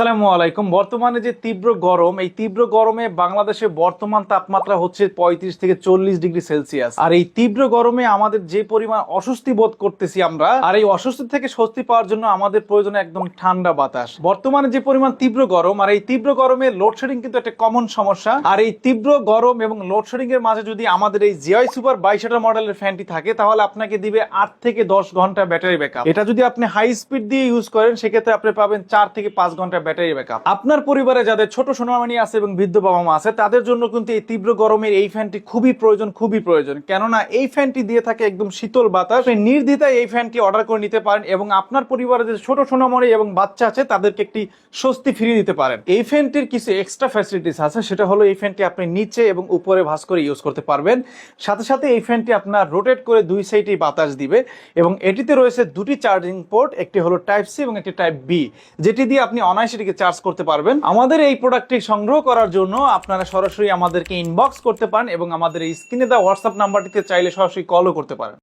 আসসালামু আলাইকুম। বর্তমানে যে তীব্র গরম, এই তীব্র গরমে বাংলাদেশে বর্তমান তাপমাত্রা হচ্ছে পঁয়ত্রিশ থেকে চল্লিশ ডিগ্রি সেলসিয়াস। আর এই তীব্র গরমে আমাদের যে পরিমাণ অস্বস্তি বোধ করতেছি আমরা, আর এই অস্বস্তি থেকে স্বস্তি পাওয়ার জন্য আমাদের প্রয়োজন একদম ঠান্ডা বাতাস। বর্তমানে যে পরিমাণ তীব্র গরম, আর এই তীব্র গরমে লোডশেডিং কিন্তু একটা কমন সমস্যা। আর এই তীব্র গরম এবং লোডশেডিং এর মাঝে যদি আমাদের এই জিআই সুপার বাইশ মডেলের ফ্যানটি থাকে, তাহলে আপনাকে দিবে আট থেকে দশ ঘণ্টা ব্যাটারি ব্যাকআপ। এটা যদি আপনি হাই স্পিড দিয়ে ইউজ করেন, সেক্ষেত্রে আপনি পাবেন চার থেকে পাঁচ ঘণ্টা ব্যাটারি ব্যাকআপ আপনার পরিবারে যাদের ছোট সোনামানি আছে এবং বৃদ্ধ বাবা মা আছে, তাদের জন্য কিন্তু এই তীব্র গরমের এই ফ্যানটি খুবই প্রয়োজন খুবই প্রয়োজন। কেননা এই ফ্যানটি দিয়ে থাকে একদম শীতল বাতাস। নির্দ্বিধায় এই ফ্যানটি অর্ডার করে নিতে পারেন এবং আপনার পরিবারে যে ছোট সোনামণি এবং বাচ্চা আছে, তাদেরকে একটি স্বস্তি ফিরিয়ে দিতে পারেন। এই ফ্যানটির কিছু এক্সট্রা ফ্যাসিলিটিস আছে, সেটা হলো এই ফ্যানটি আপনি নিচে এবং উপরে ভাঁজ করে ইউজ করতে পারবেন। সাথে সাথে এই ফ্যানটি আপনার রোটেট করে দুই সাইডেই বাতাস দিবে এবং এটিতে রয়েছে দুটি চার্জিং পোর্ট একটি হলো টাইপ সি এবং একটি টাইপ বি যেটি দিয়ে আপনি অনায়াসে এটিকে চার্জ করতে পারবেন। আমাদের এই প্রোডাক্টটি সংগ্রহ করার জন্য আপনারা সরাসরি আমাদেরকে ইনবক্স করতে পারেন এবং আমাদের এই স্ক্রিনে দেওয়া হোয়াটসঅ্যাপ নাম্বারটিতে চাইলে সরাসরি কলও করতে পারেন।